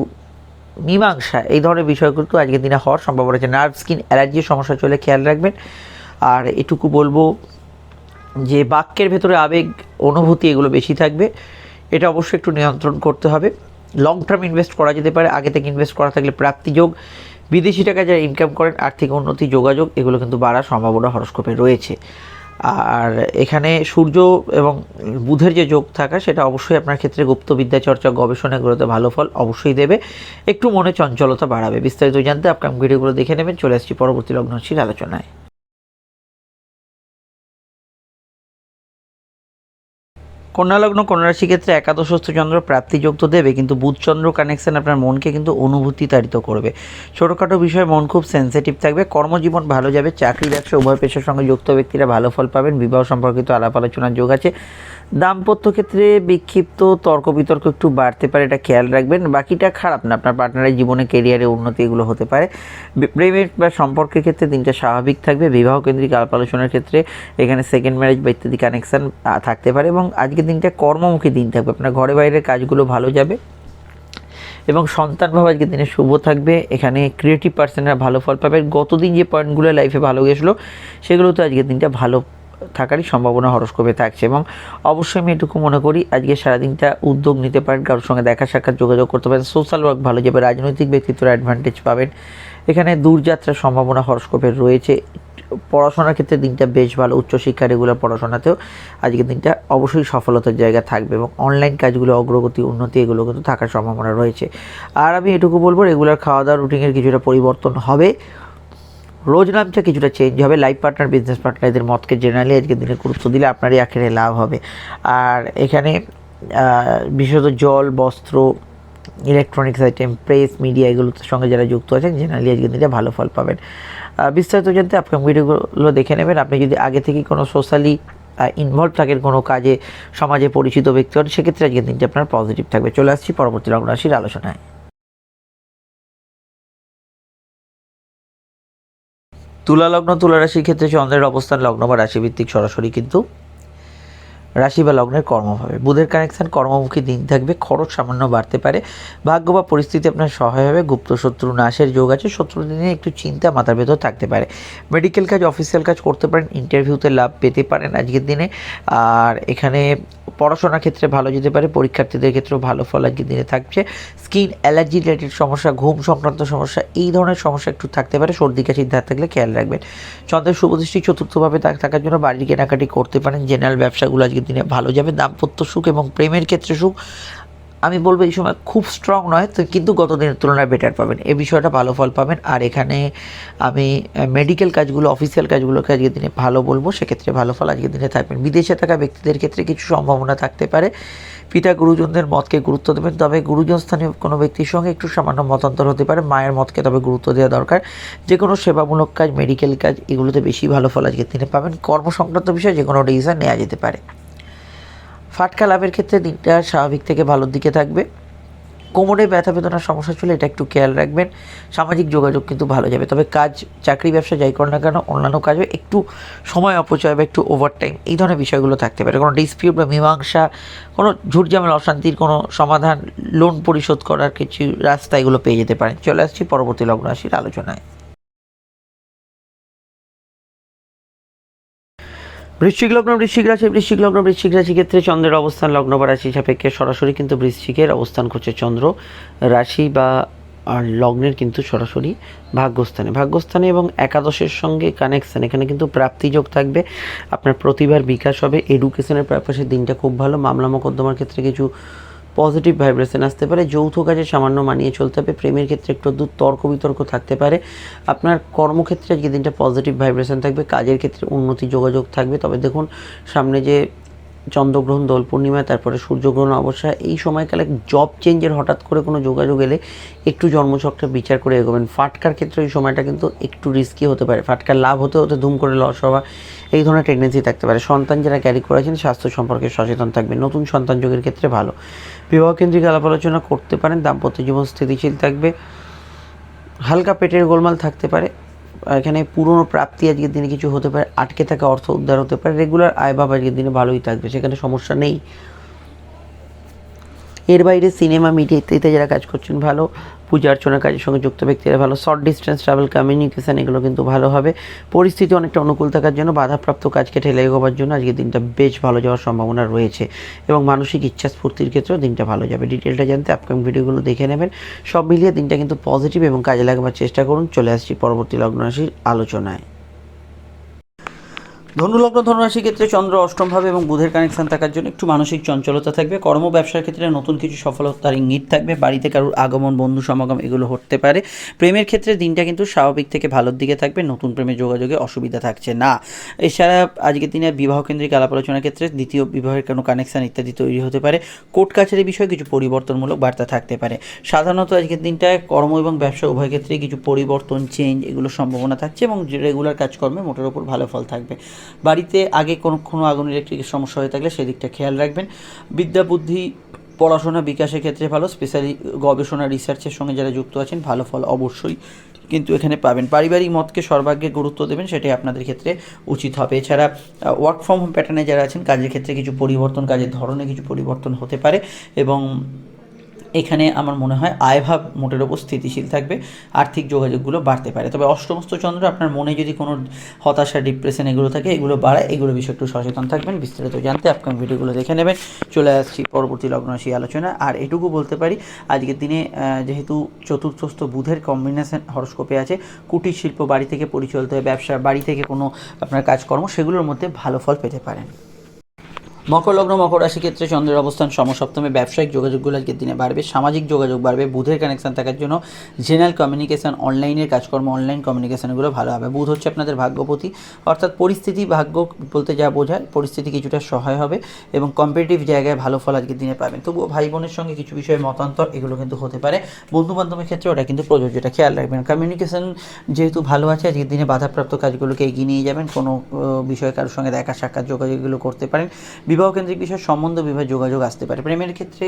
মীমাংসা, এই ধরনের বিষয়গুলো তো আজকের দিনে হওয়ার সম্ভাবনা আছে। নার্ভ স্কিন অ্যালার্জির সমস্যা চলে খেয়াল রাখবেন। আর এটুকু বলব যে বাক্যের ভেতরে আবেগ, অনুভূতি এগুলো বেশি থাকবে। এটা অবশ্যই একটু নিয়ন্ত্রণ করতে হবে। লং টার্ম ইনভেস্ট করা যেতে পারে। আগে থেকে ইনভেস্ট করা থাকলে প্রাপ্তিযোগ বিদেশি টাকা যারা ইনকাম করেন, আর্থিক উন্নতি, যোগাযোগ, এগুলো কিন্তু বাড়ার সম্ভাবনা হরস্কোপে রয়েছে। আর এখানে সূর্য এবং বুধের যে যোগ থাকা, সেটা অবশ্যই আপনার ক্ষেত্রে গুপ্তবিদ্যা চর্চা গবেষণাগুলোতে ভালো ফল অবশ্যই দেবে। একটু মনে চঞ্চলতা বাড়াবে, বিস্তারিত জানতে আপনার ভিডিওগুলো দেখে নেবেন। চলে আসছি পরবর্তী লগ্নশীল আলোচনায়। কন্যা লগ্ন কন্যা রাশি ক্ষেত্রে একাদশস্থ চন্দ্র প্রাপ্তিযোগ তো দেবে, কিন্তু বুধচন্দ্র কানেকশন আপনার মনকে কিন্তু অনুভূতি তাড়িত করবে। ছোটোখাটো বিষয়ে মন খুব সেন্সিটিভ থাকবে, কর্মজীবন ভালো যাবে চাকরি ব্যবসা উভয় পেশার সঙ্গে যুক্ত ব্যক্তিরা ভালো ফল পাবেন, বিবাহ সম্পর্কিত আলাপ আলোচনার যোগ আছে। দাম্পত্য ক্ষেত্রে বিক্ষিপ্ত তর্ক বিতর্ক একটু বাড়তে পারে, এটা খেয়াল রাখবেন। বাকিটা খারাপ না, আপনার পার্টনারের জীবনে কেরিয়ারে উন্নতি এগুলো হতে পারে। প্রেমের বা সম্পর্কের ক্ষেত্রে দিনটা স্বাভাবিক থাকবে বিবাহ কেন্দ্রিক আলাপ আলোচনার ক্ষেত্রে এখানে সেকেন্ড ম্যারেজ বা ইত্যাদি কানেকশান থাকতে পারে এবং আজকের দিনটা কর্মমুখী দিন থাকবে। আপনার ঘরে বাইরের কাজগুলো ভালো যাবে এবং সন্তান ভাব আজকের দিনে শুভ থাকবে। এখানে ক্রিয়েটিভ পার্সনরা ভালো ফল পাবে। গতদিন যে পয়েন্টগুলো লাইফে ভালো গেছিল সেগুলো তো আজকের দিনটা ভালো থাকারই সম্ভাবনা হরস্কোপে থাকছে এবং অবশ্যই আমি এটুকু মনে করি, আজকে সারাদিনটা উদ্যোগ নিতে পারেন, কারোর সঙ্গে দেখা সাক্ষাৎ যোগাযোগ করতে পারেন সোশ্যাল ওয়ার্ক ভালো যাবে, রাজনৈতিক ব্যক্তিত্বের অ্যাডভান্টেজ পাবেন। এখানে দূরযাত্রার সম্ভাবনা হরস্কোপের রয়েছে, পড়াশোনার ক্ষেত্রে দিনটা বেশ ভালো, উচ্চশিক্ষা রেগুলার পড়াশোনাতেও আজকের দিনটা অবশ্যই সফলতার জায়গা থাকবে এবং অনলাইন কাজগুলো, অগ্রগতি, উন্নতি, এগুলো কিন্তু থাকার সম্ভাবনা রয়েছে। আর আমি এটুকু বলব রেগুলার খাওয়া দাওয়া রুটিনের কিছুটা পরিবর্তন হবে। রোজ নামটা কিছুটা চেঞ্জ হবে। লাইফ পার্টনার বিজনেস পার্টনার এদের মতকে জেনারেলি আজকের দিনে গুরুত্ব দিলে আপনারই আখেরে লাভ হবে। আর এখানে বিশেষত জল, বস্ত্র ইলেকট্রনিক্স আইটেম প্রেস মিডিয়া এগুলোর সঙ্গে যারা যুক্ত আছেন জেনারেলি আজকের দিনে ভালো ফল পাবেন। বিস্তারিত জানতে আপনার ভিডিওগুলো দেখে নেবেন। আপনি যদি আগে থেকে কোনো সোশ্যালি ইনভলভ থাকেন কোনো কাজে, সমাজে পরিচিত ব্যক্তি হন, সেক্ষেত্রে আজকের দিনটি আপনার পজিটিভ থাকবে। চলে আসছি পরবর্তী লগ্ন রাশির আলোচনায়। তুলা লগ্ন তুলা রাশির ক্ষেত্রে চন্দ্রের অবস্থান লগ্ন বা রাশিভিত্তিক সরাসরি কিন্তু রাশি বা লগ্নের কর্মভাবে বুধের কানেকশান কর্মমুখী দিন থাকবে, খরচ সামান্য বাড়তে পারে। ভাগ্য বা পরিস্থিতি আপনার সহায় হবে, গুপ্ত শত্রু নাশের যোগ আছে শত্রু দিনে একটু চিন্তা মাথার ভেতর থাকতে পারে। মেডিকেল কাজ অফিসিয়াল কাজ করতে পারেন ইন্টারভিউতে লাভ পেতে পারেন আজকের দিনে। আর এখানে পড়াশোনার ক্ষেত্রে ভালো যেতে পারে, পরীক্ষার্থীদের ক্ষেত্রেও ভালো ফল আজকের দিনে থাকছে। স্কিন অ্যালার্জি রিলেটেড সমস্যা, ঘুম সংক্রান্ত সমস্যা, এই ধরনের সমস্যা একটু থাকতে পারে, সর্দি কাশির ধার থাকলে খেয়াল রাখবেন। চন্দ্রের শুভদৃষ্টি চতুর্থভাবে থাক- থাকার জন্য বাড়ির কেনাকাটি করতে পারেন। জেনারেল ব্যবসাগুলো আজকের দিনে ভালো যাবে, দাম্পত্য সুখ এবং প্রেমের ক্ষেত্রে সুখ। আমি বলব এই সময় খুব স্ট্রং নয়, তো কিন্তু গত দিনের তুলনায় বেটার পাবেন। এই বিষয়টা ভালো ফল পাবেন। আর এখানে আমি মেডিকেল কাজগুলো অফিসিয়াল কাজগুলোকে আজকের দিনে ভালো বলব। সেক্ষেত্রে ভালো ফল আজকের দিনে থাকবেন। বিদেশে থাকা ব্যক্তিদের ক্ষেত্রে কিছু সম্ভাবনা থাকতে পারে। পিতা গুরুজনদের মতকে গুরুত্ব দেবেন, তবে গুরুজন স্থানীয় কোনো ব্যক্তির সঙ্গে একটু সামান্য মতান্তর হতে পারে। মায়ের মতকে তবে গুরুত্ব দেওয়া দরকার। যে কোনো সেবামূলক কাজ মেডিকেল কাজ, এগুলোতে বেশি ভালো ফল আজকের দিনে পাবেন। কর্ম সংক্রান্ত বিষয়ে যে কোনো ডিসিশন নেওয়া যেতে পারে। ফাটকা লাভের ক্ষেত্রে দিনটা স্বাভাবিক থেকে ভালোর দিকে থাকবে। কোমরে ব্যথা বেদনার সমস্যা ছিল, এটা একটু খেয়াল রাখবেন। সামাজিক যোগাযোগ কিন্তু ভালো যাবে, তবে কাজ, চাকরি, ব্যবসা যাই করেন না কেন, অন্যান্য কাজে একটু সময় অপচয় বা একটু ওভারটাইম এই ধরনের বিষয়গুলো থাকতে পারে। কোনো ডিসপিউট বা মীমাংসা, কোনো ঝুটঝামেলা, অশান্তির কোনো সমাধান লোন পরিশোধ করার কিছু রাস্তা এগুলো পেয়ে যেতে পারেন। চলে আসছি পরবর্তী লগ্ন রাশির আলোচনায়। বৃশ্চিক লগ্ন, বৃশ্চিক রাশি, বৃশ্চিক লগ্ন, বৃশ্চিক রাশি ক্ষেত্রে চন্দ্রের অবস্থান লগ্ন বা রাশি সাপেক্ষে সরাসরি কিন্তু বৃশ্চিকের অবস্থান করছে চন্দ্র। রাশি বা আর লগ্নের কিন্তু সরাসরি ভাগ্যস্থানে। ভাগ্যস্থানে এবং একাদশের সঙ্গে কানেকশান এখানে কিন্তু প্রাপ্তিযোগ থাকবে। আপনার প্রতিভার বিকাশ হবে। এডুকেশনের পারপাসে দিনটা খুব ভালো। মামলা মোকদ্দমার ক্ষেত্রে কিছু পজিটিভ ভাইব্রেশন আসতে পারে, যৌথ কাজে সামান্য মানিয়ে চলতে হবে, প্রেমের ক্ষেত্রে একটু দূর তর্ক বিতর্ক থাকতে পারে। আপনার কর্মক্ষেত্রে আজকে দিনটা পজিটিভ ভাইব্রেশন থাকবে, কাজের ক্ষেত্রে উন্নতি যোগাযোগ থাকবে। তবে দেখুন, সামনে যে চন্দ্রগ্রহণ, দোল পূর্ণিমা, তারপরে সূর্যগ্রহণ অবস্থা এই সময়কালে জব চেঞ্জের হঠাৎ করে কোনো যোগাযোগ এলে একটু জন্মচক্রে বিচার করে এগোবেন। ফাটকার ক্ষেত্রে এই সময়টা কিন্তু একটু রিস্কি হতে পারে। ফাটকার লাভ হতে হতে ধুম করে লস হওয়া, এই ধরনের টেন্ডেন্সি থাকতে পারে। সন্তান যারা ক্যারি করেছেন, স্বাস্থ্য সম্পর্কে সচেতন থাকবে নতুন সন্তান যোগের ক্ষেত্রে ভালো। বিবাহ কেন্দ্রিক আলাপ আলোচনা করতে পারেন। দাম্পত্য জীবন স্থিতিশীল থাকবে। হালকা পেটের গোলমাল থাকতে পারে। এখানে পুরনো প্রাপ্তি আজকের দিনে কিছু হতে পারে, আটকে থাকা অর্থ উদ্ধার হতে পারে। রেগুলার আয় বাবা আজকের দিনে ভালোই থাকবে, সেখানে সমস্যা নেই। এর বাইরে সিনেমা, মিডিয়াতে যারা কাজ করছেন, ভালো পূজা অর্চনার কাজের সঙ্গে যুক্ত ব্যক্তিরা, ভালো শর্ট ডিস্টেন্স ট্রাভেল কমিউনিকেশন এগুলো কিন্তু ভালো হবে। পরিস্থিতি অনেকটা অনুকূল থাকার জন্য, বাধাপ্রাপ্ত কাজকে ঠেলে এগোবার জন্য আজকের দিনটা বেশ ভালো যাওয়ার সম্ভাবনা রয়েছে এবং মানসিক ইচ্ছা স্ফূর্তির ক্ষেত্রেও দিনটা ভালো যাবে। ডিটেলটা জানতে আপকামিং ভিডিওগুলো দেখে নেবেন। সব মিলিয়ে দিনটা কিন্তু পজিটিভ এবং কাজে লাগাবার চেষ্টা করুন। চলে আসছি পরবর্তী লগ্ন রাশির আলোচনায়। ধনুলগ্ন ধনুরাশি ক্ষেত্রে চন্দ্র অষ্টমভাবে এবং বুধের কানেকশন থাকার জন্য একটু মানসিক চঞ্চলতা থাকবে। কর্ম ব্যবসার ক্ষেত্রে নতুন কিছু সফলতার ইঙ্গিত থাকবে। বাড়িতে কারোর আগমন, বন্ধু সমাগম এগুলো হতে পারে। প্রেমের ক্ষেত্রে দিনটা কিন্তু স্বাভাবিক থেকে ভালোর দিকে থাকবে। নতুন প্রেমের যোগাযোগে অসুবিধা থাকছে না। এছাড়া আজকের দিনে বিবাহ কেন্দ্রিক আলাপ আলোচনার ক্ষেত্রে দ্বিতীয় বিবাহের কোনো কানেকশন ইত্যাদি তৈরি হতে পারে। কোর্ট কাছারি বিষয়ে কিছু পরিবর্তনমূলক বার্তা থাকতে পারে। সাধারণত আজকের দিনটায় কর্ম এবং ব্যবসা উভয় ক্ষেত্রে কিছু পরিবর্তন চেঞ্জ এগুলো সম্ভাবনা থাকছে এবং রেগুলার কাজকর্মে মোটের ওপর ভালো ফল থাকবে। বাড়িতে আগে কোনো কোনো আগুন ইলেকট্রিকের সমস্যা হয়ে থাকলে সেদিকটা খেয়াল রাখবেন। বিদ্যা বুদ্ধি পড়াশোনা বিকাশের ক্ষেত্রে ভালো স্পেশালি গবেষণা রিসার্চের সঙ্গে যারা যুক্ত আছেন, ভালো ফল অবশ্যই কিন্তু এখানে পাবেন। পারিবারিক মতকে সর্বাগ্রে গুরুত্ব দেবেন, সেটাই আপনাদের ক্ষেত্রে উচিত হবে। এছাড়া ওয়ার্ক ফ্রম হোম প্যাটার্নে যারা আছেন, কাজের ক্ষেত্রে কিছু পরিবর্তন, কাজের ধরনে কিছু পরিবর্তন হতে পারে এবং এখানে আমার মনে হয় আয়ভাব মোটের ওপর স্থিতিশীল থাকবে, আর্থিক যোগাযোগগুলো বাড়তে পারে। তবে অষ্টমস্ত চন্দ্র, আপনার মনে যদি কোনো হতাশা ডিপ্রেশন এগুলো থাকে, এগুলো বাড়ায় এগুলো বিষয়ে একটু সচেতন থাকবেন। বিস্তারিত জানতে আপকাম ভিডিওগুলো দেখে নেবেন। চলে আসছি পরবর্তী লগ্নরাশি আলোচনা। আর এটুকু বলতে পারি, আজকের দিনে যেহেতু চতুর্থস্থ বুধের কম্বিনেশন হরস্কোপে আছে, কুটির শিল্প বাড়ি থেকে পরিচালিত হয় ব্যবসা, বাড়ি থেকে কোনো আপনার কাজকর্ম, সেগুলোর মধ্যে ভালো ফল পেতে পারেন। মকর লগ্ন, মকর রাশি ক্ষেত্রে চন্দ্রের অবস্থান সমসপ্তমে। ব্যবসায়িক যোগাযোগগুলো আজকের দিনে বাড়বে, সামাজিক যোগাযোগ বাড়বে, বুধের কানেকশান থাকার জন্য জেনারেল কমিউনিকেশান অনলাইনের কাজকর্ম অনলাইন কমিউনিকেশানগুলো ভালো হবে। বুধ হচ্ছে আপনাদের ভাগ্যপতি, অর্থাৎ পরিস্থিতি, ভাগ্য বলতে যা বোঝায়, পরিস্থিতি কিছুটা সহায় হবে এবং কম্পিটিটিভ জায়গায় ভালো ফল আজকের দিনে পাবেন। তবুও ভাই বোনের সঙ্গে কিছু বিষয়ে মতান্তর এগুলো কিন্তু হতে পারে। বন্ধু বান্ধবের ক্ষেত্রে ওটা কিন্তু প্রযোজ্য, এটা খেয়াল রাখবেন। কমিউনিকেশান যেহেতু ভালো আছে, আজকের দিনে বাধাপ্রাপ্ত কাজগুলোকে এগিয়ে নিয়ে যাবেন। কোনো বিষয়ে কারোর সঙ্গে দেখা, সাক্ষাৎ, যোগাযোগগুলো করতে পারেন। বিবাহ কেন্দ্রিক বিষয়ে সম্বন্ধ বিবাহ যোগাযোগ আসতে পারে। প্রেমের ক্ষেত্রে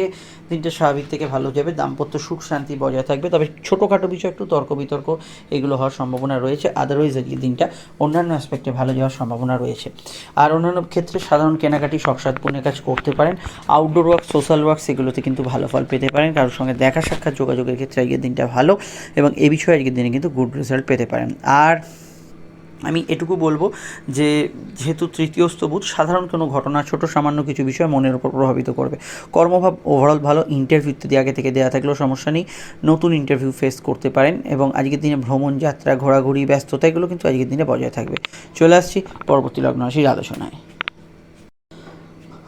দিনটা স্বাভাবিক থেকে ভালো যাবে, দাম্পত্য সুখ শান্তি বজায় থাকবে। তবে ছোটোখাটো বিষয়, একটু তর্ক বিতর্ক, এগুলো হওয়ার সম্ভাবনা রয়েছে। আদারওয়াইজ আজকে দিনটা অন্যান্য অ্যাসপেক্টে ভালো যাওয়ার সম্ভাবনা রয়েছে। আর অন্যান্য ক্ষেত্রে সাধারণ কেনাকাটি, শখসাদ কাজ করতে পারেন। আউটডোর ওয়ার্ক সোশ্যাল ওয়ার্ক সেগুলোতে কিন্তু ভালো ফল পেতে পারেন। কারোর সঙ্গে দেখা সাক্ষাৎ যোগাযোগের ক্ষেত্রে আজকের দিনটা ভালো এবং এ বিষয়ে আজকের দিনে কিন্তু গুড রেজাল্ট পেতে পারেন। আর আমি এটুকু বলব যে, যেহেতু তৃতীয় স্তবুত সাধারণ কোনো ঘটনা, ছোট সামান্য কিছু বিষয় মনের উপর প্রভাবিত করবে। কর্মভাব ওভারঅল ভালো ইন্টারভিউ ইত্যাদি আগে থেকে দেওয়া থাকলেও সমস্যা নেই। নতুন ইন্টারভিউ ফেস করতে পারেন এবং আজকের দিনে ভ্রমণ, যাত্রা, ঘোরাঘুরি, ব্যস্ততা, এগুলো কিন্তু আজকের দিনে বজায় থাকবে। চলে আসছি পরবর্তী লগ্ন রাশির আলোচনায়।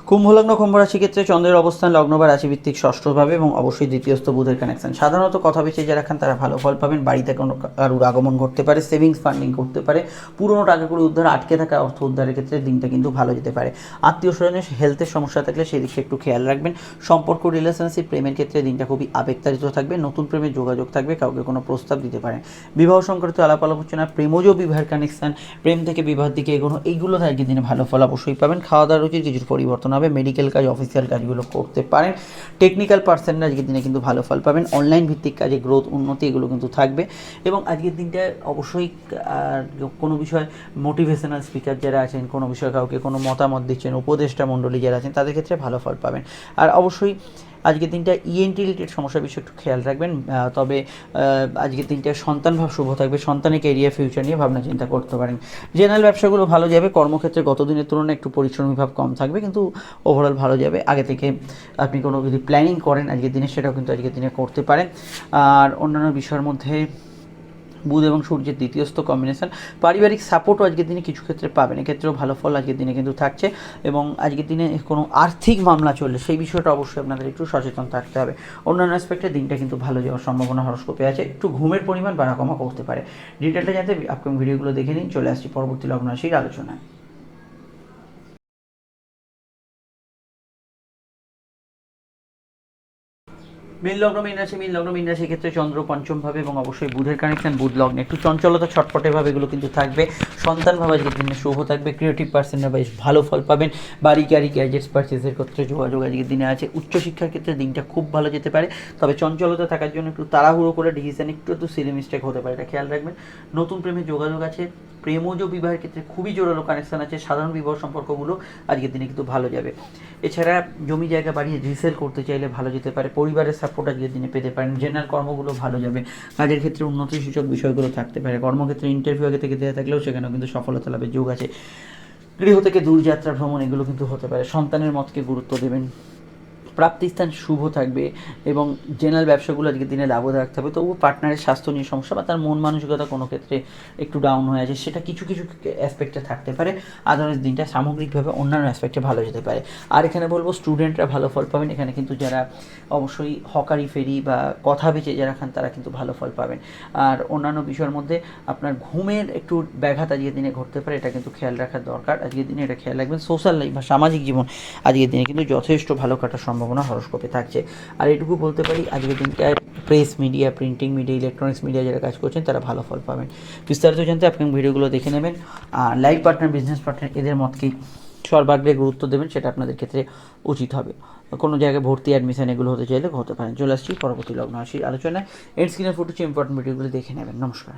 কুম্ভলগ্ন কুম্ভ রাশি ক্ষেত্রে চন্দ্রের অবস্থান লগ্ন বা রাশিভিত্তিক ষষ্ঠভাবে এবং অবশ্যই দ্বিতীয়স্থ বুধের কানেকশন সাধারণত কথা বেঁচে যারা খান তারা ভালো ফল পাবেন। বাড়িতে কোনো কারুর আগমন ঘটতে পারে সেভিংস ফান্ডিং করতে পারে। পুরনো টাকা করে উদ্ধার, আটকে থাকা অর্থ উদ্ধারের ক্ষেত্রে দিনটা কিন্তু ভালো যেতে পারে। আত্মীয় স্বজনের হেলথের সমস্যা থাকলে সেই দিকে একটু খেয়াল রাখবেন। সম্পর্ক রিলেশনশিপ প্রেমের ক্ষেত্রে দিনটা খুবই আবেগতাড়িত থাকবে। নতুন প্রেমের যোগাযোগ থাকবে, কাউকে কোনো প্রস্তাব দিতে পারেন। বিবাহ সংক্রান্ত আলাপ আলোচনা প্রেমজ বিবাহের কানেকশন প্রেম থেকে বিবাহের দিকে এগোনো, এইগুলো আজকের দিনে ভালো ফল অবশ্যই পাবেন। খাওয়া দাওয়ার উচিত কিছু পরিবর্তন হবে মেডিকেল কাজ অফিসিয়াল কাজগুলো করতে পারেন। টেকনিক্যাল পার্সেন্টরা আজকের দিনে কিন্তু ভালো ফল পাবেন। অনলাইন ভিত্তিক কাজে গ্রোথ উন্নতি এগুলো কিন্তু থাকবে। এবং আজকের দিনটা অবশ্যই কোনো বিষয়ে মোটিভেশনাল স্পিকার যারা আছেন, কোনো বিষয়ে কাউকে কোনো মতামত দিচ্ছেন, উপদেষ্টা মণ্ডলী যারা আছেন, তাদের ক্ষেত্রে ভালো ফল পাবেন। আর অবশ্যই আজকের দিনটা ইএনটি রিলেটেড সমস্যা বিষয়ে একটু খেয়াল রাখবেন। তবে আজকের দিনটা সন্তান ভাব শুভ থাকবে, সন্তানের ক্যারিয়ার ফিউচার নিয়ে ভাবনা চিন্তা করতে পারেন। জেনারেল ব্যবসাগুলো ভালো যাবে, কর্মক্ষেত্রে গত দিনের তুলনায় একটু পরিশ্রমী ভাব কম থাকবে, কিন্তু ওভারঅল ভালো যাবে। আগে থেকে আপনি কোনো যদি প্ল্যানিং করেন আজকের দিনে, সেটাও কিন্তু আজকের দিনে করতে পারেন। আর অন্যান্য বিষয়ের মধ্যে বুধ এবং সূর্যের দ্বিতীয়স্থ কম্বিনেশন পারিবারিক সাপোর্টও আজকের দিনে কিছু ক্ষেত্রে পাবেন। এক্ষেত্রেও ভালো ফল আজকের দিনে কিন্তু থাকছে এবং আজকের দিনে কোনো আর্থিক মামলা চললে সেই বিষয়টা অবশ্যই আপনাদের একটু সচেতন থাকতে হবে। অন্যান্য অ্যাসপেক্টে দিনটা কিন্তু ভালো যাওয়ার সম্ভাবনা হরস্কোপে আছে। একটু ঘুমের পরিমাণ বাড়া কমা করতে পারে। ডিটেলটা জানতে আপকামিং ভিডিওগুলো দেখে নিন। চলে আসছি পরবর্তী লগ্ন রাশির আলোচনায়। মীন লগ্ন মীন রাশি মীন লগ্ন মীন রাশির ক্ষেত্রে চন্দ্র পঞ্চম ভাবে এবং অবশ্যই বুধের কানেকশন বুধ লগ্নে। একটু চঞ্চলতা ছটপটে ভাবে এগুলো কিন্তু থাকবে। সন্তান ভাবে আজকের দিনে শুভ থাকবে ক্রিয়েটিভ পার্সনরা বেশ ভালো ফল পাবেন। বাড়ি, গাড়ি গ্যাজেটস পারচেসের ক্ষেত্রে যোগাযোগ আজকের দিনে আছে। উচ্চশিক্ষার ক্ষেত্রে দিনটা খুব ভালো যেতে পারে। তবে চঞ্চলতা থাকার জন্য একটু তাড়াহুড়ো করে ডিসিশন একটু একটু সিলি মিস্টেক হতে পারে। এটা খেয়াল রাখবেন। নতুন প্রেমের যোগাযোগ আছে। প্রেমজ বিবাহের ক্ষেত্রে খুবই জোরালো কানেকশন আছে। সাধারণ বিবাহ সম্পর্কগুলো আজকের দিনে কিন্তু ভালো যাবে। এছাড়া জমি জায়গা বাড়িয়ে রিসেল করতে চাইলে ভালো যেতে পারে। পরিবারের সাপোর্ট আজকের দিনে পেতে পারেন। জেনারেল কর্মগুলো ভালো যাবে। কাজের ক্ষেত্রে উন্নতি সূচক বিষয়গুলো থাকতে পারে। কর্মক্ষেত্রে ইন্টারভিউ আগে থেকে দেওয়া থাকলেও সেখানেও কিন্তু সফলতা লাভের যোগ আছে। গৃহ থেকে দূরযাত্রা ভ্রমণ এগুলো কিন্তু হতে পারে। সন্তানের মতকে গুরুত্ব দেবেন। প্রাপ্তিস্থান শুভ থাকবে এবং জেনারেল ব্যবসাগুলো আজকের দিনে লাভদায়ক থাকবে তবুও পার্টনারের স্বাস্থ্য নিয়ে সমস্যা বা তার মন মানসিকতা কোনো ক্ষেত্রে একটু ডাউন হয়ে আছে, সেটা কিছু কিছু অ্যাসপেক্টে থাকতে পারে। আদারওয়াইজ দিনটা সামগ্রিকভাবে অন্যান্য অ্যাসপেক্টে ভালো যেতে পারে। আর এখানে বলব স্টুডেন্টরা ভালো ফল পাবেন। এখানে কিন্তু যারা অবশ্যই হকারি, ফেরি বা কথা বেচে যারা খান, তারা কিন্তু ভালো ফল পাবেন। আর অন্যান্য বিষয়ের মধ্যে আপনার ঘুমের একটু ব্যাঘাত আজকের দিনে ঘটতে পারে, এটা কিন্তু খেয়াল রাখার দরকার। আজকের দিনে এটা খেয়াল রাখবেন। সোশ্যাল লাইফ বা সামাজিক জীবন আজকের দিনে কিন্তু যথেষ্ট ভালো কাটার সম্ভাবনা হরস্কোপে থাকছে। আর এটুকু বলতে পারি, আজকের দিনটায় press media printing media electronics media যারা কাজ করছেন, তারা ভালো ফল পাবেন। বিস্তারিত জানতে আপনি ভিডিওগুলো দেখে নেবেন। আর লাইফ পার্টনার বিজনেস পার্টনার এদের মতকেই সর্বাগ্রে গুরুত্ব দেবেন, সেটা আপনাদের ক্ষেত্রে উচিত হবে। কোনো জায়গায় ভর্তি অ্যাডমিশন এগুলো হতে চাইলে হতে পারেন। চলে আসছি পরবর্তী লগ্ন আসি আলোচনায়। এন্ড স্ক্রিনের ফুটেছে ইম্পর্টেন্ট ভিডিওগুলো দেখে নেবেন। নমস্কার।